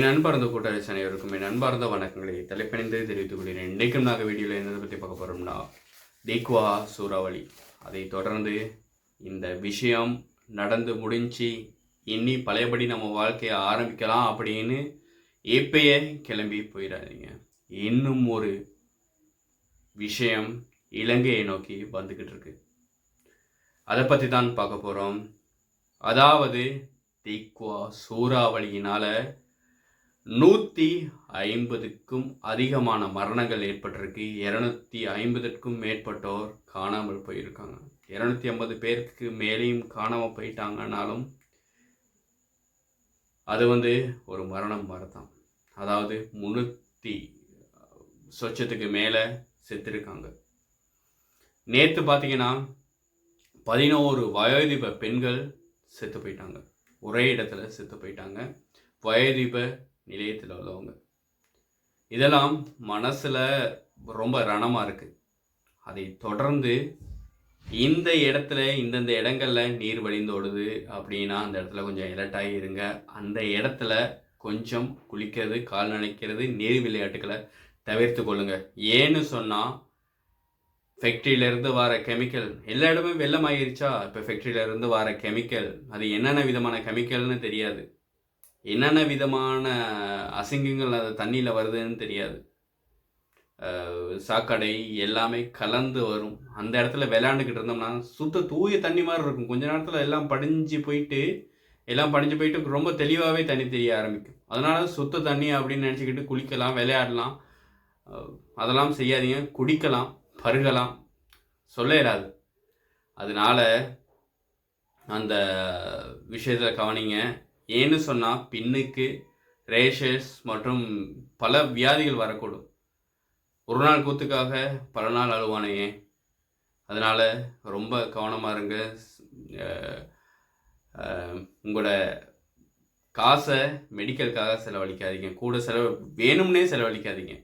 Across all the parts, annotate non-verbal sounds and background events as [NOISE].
என் அன்பார்ந்த கூட்டாளி அனைவருக்கும் என் அன்பார்ந்த வணக்கங்களை தலைப்பணிந்தே தெரிவித்துக் கொள்கிறேன். இன்றைக்கும் நாங்கள் வீடியோவில் என்னதை பற்றி பார்க்க போகிறோம்னா தேக்வா சூறாவளி. அதை தொடர்ந்து இந்த விஷயம் நடந்து முடிஞ்சு இனி பழையபடி நம்ம வாழ்க்கையை ஆரம்பிக்கலாம் அப்படின்னு எப்பயே கிளம்பி போயிடாதீங்க. இன்னும் ஒரு விஷயம் இலங்கையை நோக்கி வந்துக்கிட்டு இருக்கு. அதை பற்றி தான் பார்க்க போகிறோம் அதாவது தீக்வா சூறாவளியினால நூற்றி ஐம்பதுக்கும் அதிகமான மரணங்கள் ஏற்பட்டிருக்கு. இரநூத்தி ஐம்பதுக்கும் மேற்பட்டோர் காணாமல் போயிருக்காங்க. இரநூத்தி ஐம்பது பேருக்கு மேலேயும் காணாமல் போயிட்டாங்கனாலும் அது வந்து ஒரு மரணம் வரதான் அதாவது முன்னூற்றி சொச்சத்துக்கு மேலே செத்துருக்காங்க. நேற்று பார்த்தீங்கன்னா பதினோரு வயோதிப பெண்கள் செத்து போயிட்டாங்க. ஒரே இடத்துல செத்து போயிட்டாங்க. வயோதிப நிலையத்தில் உள்ளவங்க. இதெல்லாம் மனசில் ரொம்ப ரணமாக இருக்குது அதை தொடர்ந்து இந்த இடத்துல இந்தந்த இடங்களில் நீர் வழிந்தோடுது அப்படின்னா அந்த இடத்துல கொஞ்சம் எலர்ட்டாகி இருங்க. அந்த இடத்துல கொஞ்சம் குளிக்கிறது கால் நனைக்கிறது நீர் விளையாட்டுகளை தவிர்த்து கொள்ளுங்க. ஏன்னு சொன்னால் ஃபேக்ட்ரியிலேருந்து வர கெமிக்கல் எல்லா இடமே வெள்ளமாயிருச்சா? இப்போ ஃபேக்ட்ரியிலேருந்து வர கெமிக்கல் அது என்னென்ன விதமான கெமிக்கல்னு தெரியாது. என்னென்ன விதமான அசிங்கங்கள் அது தண்ணியில் வருதுன்னு தெரியாது. சாக்கடை எல்லாமே கலந்து வரும். அந்த இடத்துல விளையாண்டுக்கிட்டு இருந்தோம்னா சுத்த தூய தண்ணி மாதிரி இருக்கும். கொஞ்ச நேரத்தில் எல்லாம் படிஞ்சு போயிட்டு எல்லாம் படிஞ்சு போயிட்டு ரொம்ப தெளிவாகவே தண்ணி தெரிய ஆரம்பிக்கும். அதனால சுத்த தண்ணி அப்படின்னு நினச்சிக்கிட்டு குளிக்கலாம் விளையாடலாம். அதெல்லாம் செய்யாதீங்க. குடிக்கலாம் பருகலாம். சொல்ல இயலாது. அதனால அந்த விஷயத்தில் கவனிங்க. ஏன்னு சொன்னால் பின்னுக்கு ரேஷஸ் மற்றும் பல வியாதிகள் வரக்கூடும். ஒரு நாள் கூத்துக்காக பல நாள் அழுவானையே. அதனால் ரொம்ப கவனமாக இருங்க. உங்களோட காசை மெடிக்கலுக்காக செலவழிக்காதீங்க. கூட செலவு வேணும்னே செலவழிக்காதீங்க.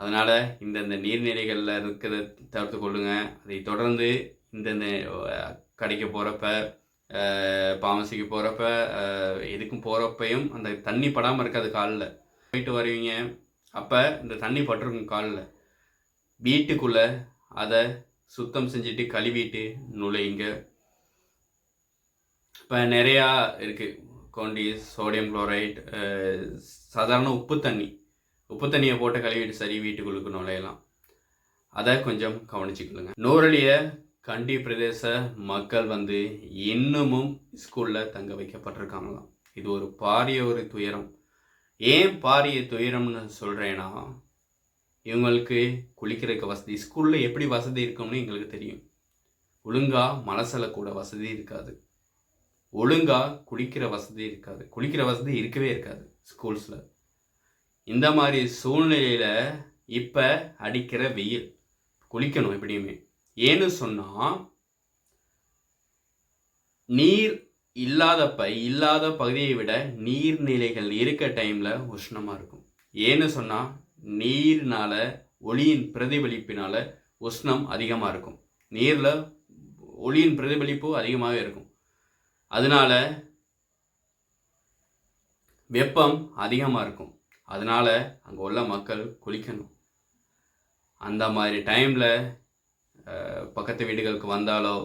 அதனால் இந்தந்த நீர்நிலைகளில் இருக்கிறத தவிர்த்து கொள்ளுங்கள் அதை தொடர்ந்து இந்தந்த கடைக்கு போகிறப்ப பாமசிக்கு போகிறப்ப எதுக்கும் போகிறப்பையும் அந்த தண்ணி படாமல் இருக்காது காலில். போயிட்டு வருவீங்க. அப்போ இந்த தண்ணி பட்டிருக்கும் காலில். வீட்டுக்குள்ளே அதை சுத்தம் செஞ்சுட்டு கழுவிட்டு நுழையுங்க. இப்போ நிறையா இருக்குது கோண்டிஸ் சோடியம் குளோரைட் சாதாரண உப்பு தண்ணி. உப்பு தண்ணியை போட்டு கழுவிட்டு சரி வீட்டுக்குள்ளுக்கு நுழையலாம். அதை கொஞ்சம் கவனிச்சுக்கொள்ளுங்க. நூறலிய கண்டி பிரதேச மக்கள் வந்து இன்னமும் ஸ்கூலில் தங்க வைக்கப்பட்டிருக்காங்களாம். இது ஒரு பாரிய ஒரு துயரம். ஏன் பாரிய துயரம்னு சொல்கிறேன்னா இவங்களுக்கு குளிக்கிறதுக்கு வசதி ஸ்கூலில் எப்படி வசதி இருக்கும்னு எங்களுக்கு தெரியும். ஒழுங்கா மனசில் கூட வசதி இருக்காது. ஒழுங்காக குளிக்கிற வசதி இருக்காது. குளிக்கிற வசதி இருக்கவே இருக்காது ஸ்கூல்ஸில் இந்த மாதிரி சூழ்நிலையில் இப்போ அடிக்கிற வெயில் குளிக்கணும் எப்படியுமே. ஏன்னு சொன்னால் நீர் இல்லாதப்ப இல்லாத பகுதியை விட நீர்நிலைகள் இருக்க டைமில் உஷ்ணமாக இருக்கும். ஏன்னு சொன்னால் நீர்னால ஒளியின் பிரதிபலிப்பினால உஷ்ணம் அதிகமாக இருக்கும். நீரில் ஒளியின் பிரதிபலிப்பு அதிகமாகவே இருக்கும். அதனால வெப்பம் அதிகமாக இருக்கும். அதனால அங்கே உள்ள மக்கள் குளிக்கணும். அந்த மாதிரி டைமில் பக்கத்து வீடுகளுக்கு வந்தாலோ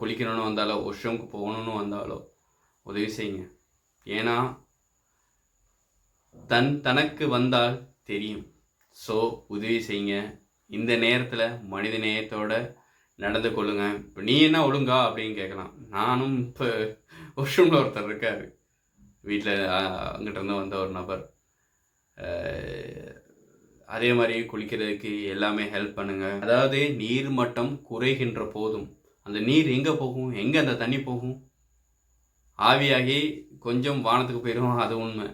குளிக்கணும்னு வந்தாலோ ஒஷ்ரூமுக்கு போகணும்னு வந்தாலோ உதவி செய்யுங்க. ஏன்னா தன் தனக்கு வந்தால் தெரியும். ஸோ உதவி செய்யுங்க. இந்த நேரத்தில் மனித நேயத்தோட நடந்து கொள்ளுங்க. இப்போ நீ என்ன ஒழுங்கா அப்படின்னு கேட்கலாம். நானும் இப்போ ஒஷ்ரூமில் ஒருத்தர் இருக்கார். வீட்டில் அங்கிட்ட இருந்து வந்த ஒரு நபர். அதே மாதிரி குளிக்கிறதுக்கு எல்லாமே ஹெல்ப் பண்ணுங்கள் அதாவது நீர் மட்டம் குறைகின்ற போதும். அந்த நீர் எங்கே போகும்? எங்கே அந்த தண்ணி போகும்? ஆவியாகி கொஞ்சம் வானத்துக்கு போயிடும் அது உண்மை.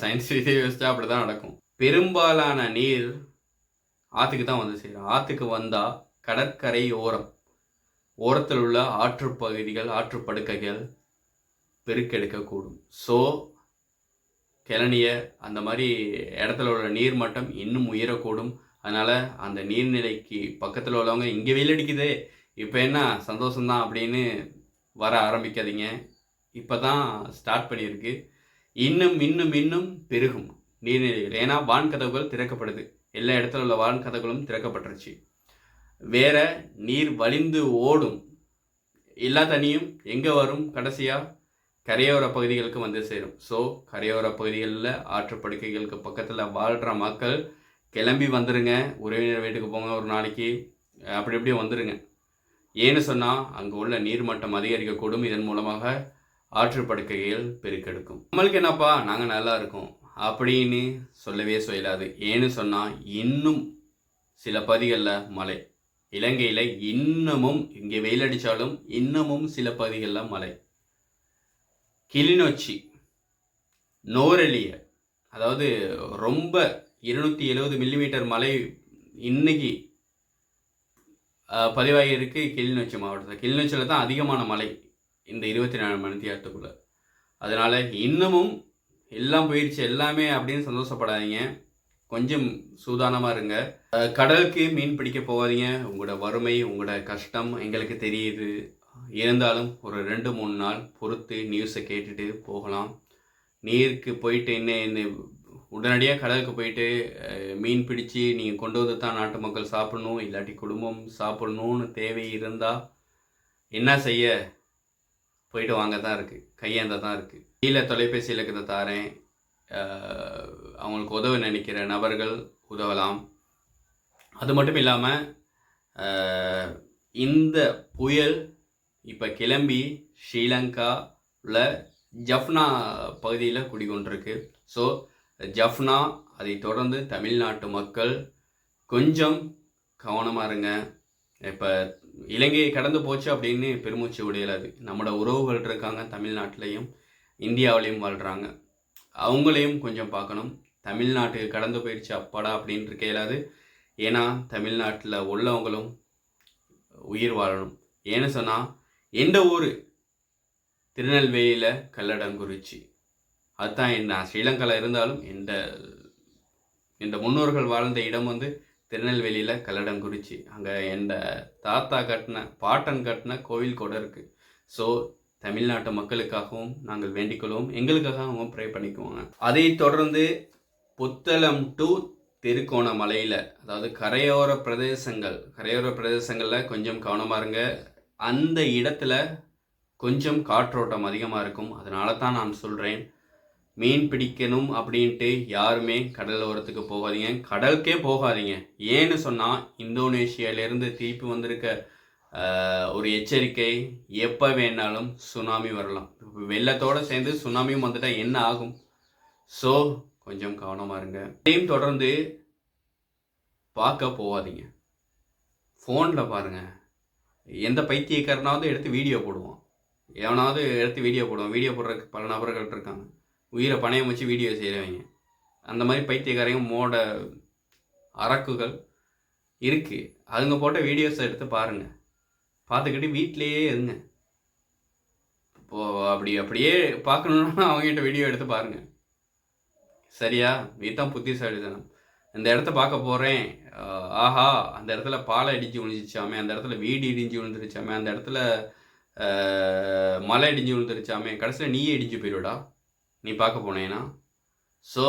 சயின்ஸ் ரீதியாக [LAUGHS] யோசிச்சா அப்படி தான் நடக்கும். பெரும்பாலான நீர் ஆற்றுக்கு தான் வந்து சேரும். ஆற்றுக்கு வந்தால் கடற்கரை ஓரம் ஓரத்தில் உள்ள ஆற்றுப்பகுதிகள் ஆற்றுப்படுக்கைகள் பெருக்கெடுக்கக்கூடும். ஸோ கிளனிய அந்த மாதிரி இடத்துல உள்ள நீர் மட்டம் இன்னும் உயரக்கூடும். அதனால் அந்த நீர்நிலைக்கு பக்கத்தில் உள்ளவங்க இங்கே வெயில் அடிக்குதே இப்போ என்ன சந்தோஷம்தான் அப்படின்னு வர ஆரம்பிக்காதீங்க. இப்போ தான் ஸ்டார்ட் பண்ணியிருக்கு. இன்னும் இன்னும் இன்னும் பெருகும் நீர்நிலைகள். ஏன்னா வான்கதவுகள் திறக்கப்படுது. எல்லா இடத்துல உள்ள வான்கதவுகளும் திறக்கப்பட்டுருச்சு. வேற நீர் வழிந்து ஓடும். எல்லா தண்ணியும் எங்கே வரும்? கடைசியாக கரையோர பகுதிகளுக்கு வந்து சேரும். ஸோ கரையோர பகுதிகளில் ஆற்றுப்படுக்கைகளுக்கு பக்கத்தில் வாழ்கிற மக்கள் கிளம்பி வந்துடுங்க உறவினர் வீட்டுக்கு போங்க ஒரு நாளைக்கு. அப்படி இப்படியே வந்துடுங்க ஏன்னு சொன்னால் அங்கே உள்ள நீர்மட்டம் அதிகரிக்கக்கூடும். இதன் மூலமாக ஆற்றுப்படுக்கைகள் பெருக்கெடுக்கும். நம்மளுக்கு என்னப்பா? நாங்கள் நல்லா இருக்கோம். அப்படின்னு சொல்லவே சொல்லாது ஏன்னு சொன்னால் இன்னும் சில பகுதிகளில் மழை. இலங்கையில் இன்னமும் இங்கே வெயில் அடித்தாலும் இன்னமும் சில பகுதிகளில் மழை. கிளிநொச்சி நோரெலிய அதாவது ரொம்ப இருநூற்றி எழுபது மில்லிமீட்டர் மழை இன்னைக்கு பதிவாகியிருக்கு கிளிநொச்சி மாவட்டத்தில். கிளிநொச்சியில் தான் அதிகமான மழை இந்த இருபத்தி நாலு மணி நேரத்துக்குள்ளே. அதனால் இன்னமும் எல்லாம் போயிடுச்சு எல்லாமே அப்படின்னு சந்தோஷப்படாதீங்க. கொஞ்சம் சூதானமாக இருங்க. கடலுக்கு மீன் பிடிக்க போகாதீங்க. உங்களோட வறுமை உங்களோட கஷ்டம் எங்களுக்கு தெரியுது. இருந்தாலும் ஒரு ரெண்டு மூணு நாள் பொறுத்து நியூஸை கேட்டுட்டு போகலாம். நீருக்கு போயிட்டு என்ன என்ன உடனடியாக கடலுக்கு போயிட்டு மீன் பிடிச்சி நீங்கள் கொண்டு வந்து தான் நாட்டு மக்கள் சாப்பிடணும் இல்லாட்டி குடும்பம் சாப்பிடணும்னு தேவை இருந்தால் என்ன செய்ய? போயிட்டு வாங்க தான் இருக்குது கையேந்த தான் இருக்குது கீழே தொலைபேசி இலக்கத்தை தாரேன். அவங்களுக்கு உதவ நினைக்கிற நபர்கள் உதவலாம். அது மட்டும் இல்லாமல் இந்த புயல் இப்போ கிளம்பி ஸ்ரீலங்காவில் ஜஃப்னா பகுதியில் குடிகொண்டிருக்கு. ஸோ ஜஃப்னா அதை தொடர்ந்து தமிழ்நாட்டு மக்கள் கொஞ்சம் கவனமாக இருங்க. இப்போ இலங்கையை கடந்து போச்சு அப்படின்னு பெருமூச்சு உடையலாது நம்மளோட உறவுகள் இருக்காங்க தமிழ்நாட்டிலையும் இந்தியாவிலையும் வாழ்கிறாங்க அவங்களையும் கொஞ்சம் பார்க்கணும். தமிழ்நாட்டுக்கு கடந்து போயிடுச்சு அப்பாடா அப்படின்னு இருக்க இயலாது ஏன்னா தமிழ்நாட்டில் உள்ளவங்களும் உயிர் வாழணும். ஏன்னு சொன்னால் எந்த ஊர்? திருநெல்வேலியில் கல்லடங்குறிச்சி அதுதான் என்ன ஸ்ரீலங்காவில் இருந்தாலும் இந்த இந்த முன்னோர்கள் வாழ்ந்த இடம் வந்து திருநெல்வேலியில் கல்லடங்குறிச்சி அங்கே எந்த தாத்தா கட்டின பாட்டன் கட்டின கோவில் கூட இருக்குது ஸோ தமிழ்நாட்டு மக்களுக்காகவும் நாங்கள் வேண்டிக்கொள்வோம் எங்களுக்காக அவங்க ப்ரே பண்ணிக்குவாங்க. அதை தொடர்ந்து புத்தளம் டு திருக்கோணமலையில் அதாவது கரையோர பிரதேசங்கள் கரையோர பிரதேசங்களில் கொஞ்சம் கவனமாக இருங்க. அந்த இடத்துல கொஞ்சம் காற்றோட்டம் அதிகமாக இருக்கும். அதனால தான் நான் சொல்கிறேன் மீன் பிடிக்கணும் அப்படின்ட்டு யாருமே கடல் ஓரத்துக்கு போகாதீங்க. கடலுக்கே போகாதீங்க. ஏன்னு சொன்னால் இந்தோனேஷியாவிலேருந்து திருப்பி வந்திருக்க ஒரு எச்சரிக்கை எப்போ வேணாலும் சுனாமி வரலாம். வெள்ளத்தோடு சேர்ந்து சுனாமியும் வந்துட்டால் என்ன ஆகும்? ஸோ கொஞ்சம் கவனமாக இருங்க. டைம் தொடர்ந்து பார்க்க போகாதீங்க. ஃபோனில் பாருங்கள் எந்த பைத்தியக்காரனாவது எடுத்து வீடியோ போடுவோம் எவனாவது எடுத்து வீடியோ போடுவோம் வீடியோ போடுறதுக்கு பல நபர்கள் இருக்காங்க. உயிரை பணையம் வச்சு வீடியோ செய்கிறவங்க அந்த மாதிரி பைத்தியக்காரங்க மோட அரக்குகள் இருக்குது அதுங்க போட்ட வீடியோஸை எடுத்து பாருங்கள் பார்த்துக்கிட்டு வீட்டிலையே இருங்க. இப்போது அப்படி அப்படியே பார்க்கணுன்னா அவங்ககிட்ட வீடியோ எடுத்து பாருங்கள் சரியா? இதுதான் புத்திசாலித்தனம். இந்த இடத்த பார்க்க போகிறேன் ஆஹா அந்த இடத்துல பாலை இடிஞ்சு விழுந்துச்சாமே அந்த இடத்துல வீடு இடிஞ்சு விழுந்துருச்சாமே அந்த இடத்துல மலை இடிஞ்சு விழுந்துருச்சாமே கடைசியில் நீயே இடிஞ்சு போயிடுடா நீ பார்க்க போனேன்னா ஸோ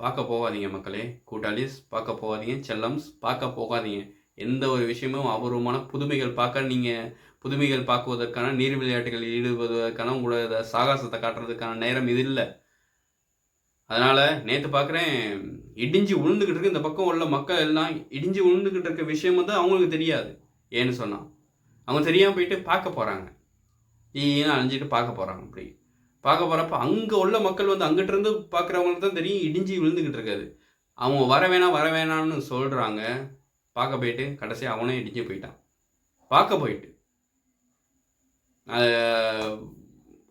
பார்க்க போகாதீங்க மக்களே. கூட்டாளிஸ் பார்க்க போகாதீங்க. செல்லம்ஸ் பார்க்க போகாதீங்க. எந்த ஒரு விஷயமும் அபூர்வமான புதுமைகள் பார்க்க நீங்கள் புதுமைகள் பார்க்குவதற்கான நீர் விளையாட்டுகளில் ஈடுபடுவதற்கான உங்களோட சாகசத்தை காட்டுறதுக்கான நேரம் இது இல்லை. அதனால் நேற்று பார்க்குறேன் இடிஞ்சு உளுந்துக்கிட்டு இருக்க இந்த பக்கம் உள்ள மக்கள் எல்லாம். இடிஞ்சு உளுந்துக்கிட்டு இருக்க விஷயம் வந்து அவங்களுக்கு தெரியாது ஏன்னு சொன்னால் அவங்க தெரியாமல் போயிட்டு பார்க்க போகிறாங்க ஈன்னு அழிஞ்சிட்டு பார்க்க போகிறாங்க அப்படி? பார்க்க போகிறப்ப அங்கே உள்ள மக்கள் வந்து அங்கிட்டிருந்து பார்க்குறவங்களுக்கு தான் தெரியும் இடிஞ்சு விழுந்துக்கிட்டு இருக்காது. அவங்க வர வேணாம் வர வேணாம்னு சொல்கிறாங்க பார்க்க போயிட்டு கடைசியாக அவனே இடிஞ்சு போயிட்டான். பார்க்க போயிட்டு.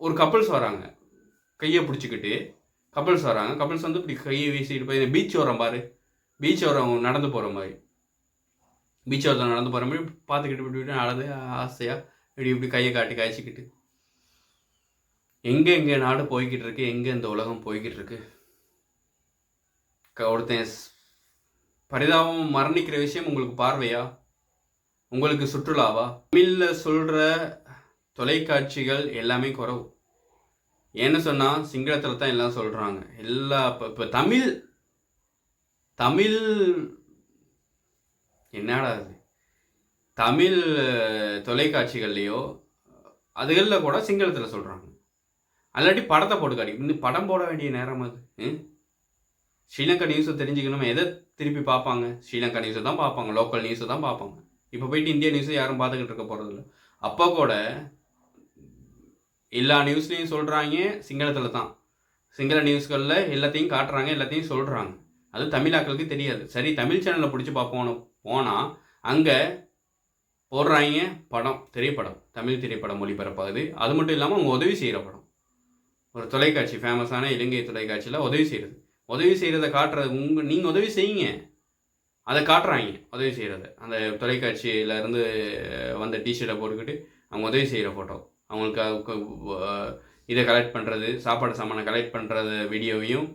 ஒரு கப்பல்ஸ் வராங்க கையை பிடிச்சிக்கிட்டு. கப்பல்ஸ் வராங்க கப்பல்ஸ் வந்து இப்படி கையை வீசிட்டு போய் பீச் வரோம் பாரு. பீச் வரோம் நடந்து போகிற மாதிரி. பீச் ஓரம் நடந்து போகிற மாதிரி பார்த்துக்கிட்டு இப்படி இப்படி நடந்து ஆசையாக இப்படி இப்படி கையை காட்டி காய்ச்சிக்கிட்டு. எங்கே எங்கே நாடு போய்கிட்டு இருக்கு எங்கே இந்த உலகம் போய்கிட்டு இருக்கு. ஒருத்தன் பரிதாபம் மரணிக்கிற விஷயம் உங்களுக்கு பார்வையா? உங்களுக்கு சுற்றுலாவா? தமிழில் சொல்கிற தொலைக்காட்சிகள் எல்லாமே குறவு. ஏன்னு சொன்னால் சிங்களத்தில் தான் எல்லாம் சொல்கிறாங்க எல்லா இப்போ இப்போ தமிழ் தமிழ் என்னடா அது தமிழ் தொலைக்காட்சிகள்லேயோ தொலைக்காட்சிகள்லையோ அதுகளில் கூட சிங்களத்தில் சொல்கிறாங்க அல்லாட்டி படத்தை போட்டு காட்டி. இன்னும் படம் போட வேண்டிய நேரம் அது ம்? ஸ்ரீலங்கா நியூஸை தெரிஞ்சுக்கணும்? எதை திருப்பி பார்ப்பாங்க? ஸ்ரீலங்கா நியூஸை தான் பார்ப்பாங்க. லோக்கல் நியூஸை தான் பார்ப்பாங்க. இப்போ போயிட்டு இந்தியா நியூஸை யாரும் பார்த்துக்கிட்டு இருக்க போகிறதில்ல அப்போ கூட எல்லா நியூஸ்லேயும் சொல்கிறாங்க சிங்களத்தில் தான். சிங்கள நியூஸ்களில் எல்லாத்தையும் காட்டுறாங்க எல்லாத்தையும் சொல்கிறாங்க அது தமிழாக்களுக்கு தெரியாது. சரி தமிழ் சேனலில் பிடிச்சி பார்ப்போம் போனால் அங்கே போடுறாங்க படம் திரைப்படம் தமிழ் திரைப்படம் ஒளிபரப்பாகுது. அது மட்டும் இல்லாமல் அவங்க உதவி செய்கிற படம். ஒரு தொலைக்காட்சி ஃபேமஸான இலங்கை தொலைக்காட்சியில் உதவி செய்கிறது உதவி செய்கிறத காட்டுறது உங்கள் நீங்கள் உதவி செய்யுங்க. அதை காட்டுறாங்க உதவி செய்கிறத அந்த தொலைக்காட்சியில இருந்து வந்த டிஷர்ட்டை போட்டுக்கிட்டு அவங்க உதவி செய்கிற ஃபோட்டோ அவங்களுக்கு இதை கலெக்ட் பண்ணுறது சாப்பாடு சாமானை கலெக்ட் பண்ணுறது வீடியோவையும்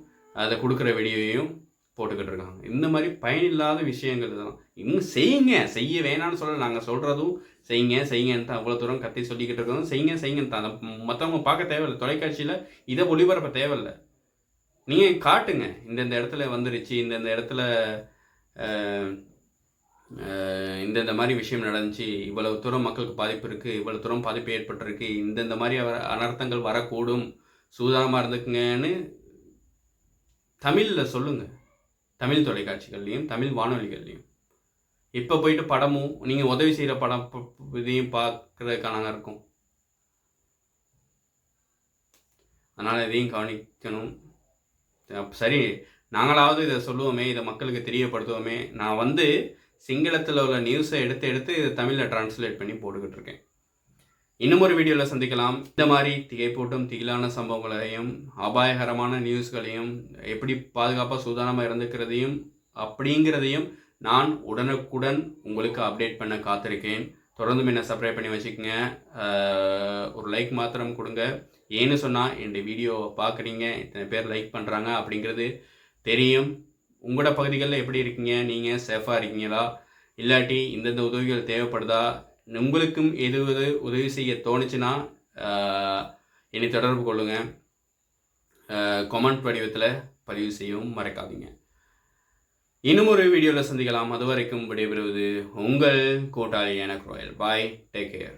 அதை கொடுக்குற வீடியோவையும் போட்டுக்கிட்டு இருக்காங்க. இந்த மாதிரி பயனில்லாத விஷயங்கள் தான் இன்னும் செய்யுங்க. செய்ய வேணாம்னு சொல்ல நாங்கள் சொல்கிறதும் செய்யுங்க செய்யுங்கன்ட்டு அவ்வளோ தூரம் கத்தி சொல்லிக்கிட்டு இருக்கோம் செய்யுங்க செய்யுங்கன்னு தான் மற்றவங்க பார்க்க தேவையில்லை. தொலைக்காட்சியில் இதை ஒளிபரப்ப தேவையில்லை. நீங்கள் காட்டுங்க. இந்தந்த இடத்துல வந்துருச்சு இந்தந்த இடத்துல இந்தந்த மாதிரி விஷயம் நடந்துச்சு இவ்வளவு தூரம் மக்களுக்கு பாதிப்பு இருக்குது இவ்வளவு தூரம் பாதிப்பு ஏற்பட்டிருக்கு இந்தந்த மாதிரி வர- அனர்த்தங்கள் வரக்கூடும் சூதானமாக இருந்துக்குங்கன்னு தமிழில் சொல்லுங்கள் தமிழ் தொலைக்காட்சிகள்லையும் தமிழ் வானொலிகள்லையும். இப்போ போயிட்டு படமும் நீங்கள் உதவி செய்கிற படம் இதையும் பார்க்குறதுக்கான இருக்கும். அதனால் இதையும் கவனிக்கணும். சரி நாங்களாவது இதை சொல்லுவோமே இதை மக்களுக்கு தெரியப்படுத்துவோமே. நான் வந்து சிங்களத்தில் உள்ள நியூஸை எடுத்து எடுத்து இதை தமிழில் டிரான்ஸ்லேட் பண்ணி போட்டுக்கிட்டு இருக்கேன் இன்னும் ஒரு வீடியோவில் சந்திக்கலாம். இந்த மாதிரி திகைப்பூட்டும் திகிலான சம்பவங்களையும் அபாயகரமான நியூஸ்களையும் எப்படி பாதுகாப்பாக சுதானமாக இருந்துக்கிறதையும் அப்படிங்கிறதையும் நான் உடனுக்குடன் உங்களுக்கு அப்டேட் பண்ண காத்திருக்கேன். தொடர்ந்து என்ன சப்ஸ்கிரைப் பண்ணி வச்சுக்கோங்க. ஒரு லைக் மாத்திரம் கொடுங்க. ஏன்னு சொன்னால் என்னுடைய வீடியோவை பார்க்குறீங்க. இத்தனை பேர் லைக் பண்ணுறாங்க அப்படிங்கிறது தெரியும். உங்களோட பகுதிகளில் எப்படி இருக்கீங்க? நீங்கள் சேஃபாக இருக்கீங்களா? இல்லாட்டி இந்தந்த உதவிகள் தேவைப்படுதா? உங்களுக்கும் எதுவது உதவி செய்ய தோணுச்சுன்னா என்னை தொடர்பு கொள்ளுங்கள் கமெண்ட் வடிவத்தில் பதிவு செய்யவும் மறக்காதீங்க. இன்னும் ஒரு வீடியோவில் சந்திக்கலாம். அது வரைக்கும் விடைபெறுவது உங்கள் கூட்டாளி எனக்கு ராயல் பாய் டேக் கேர்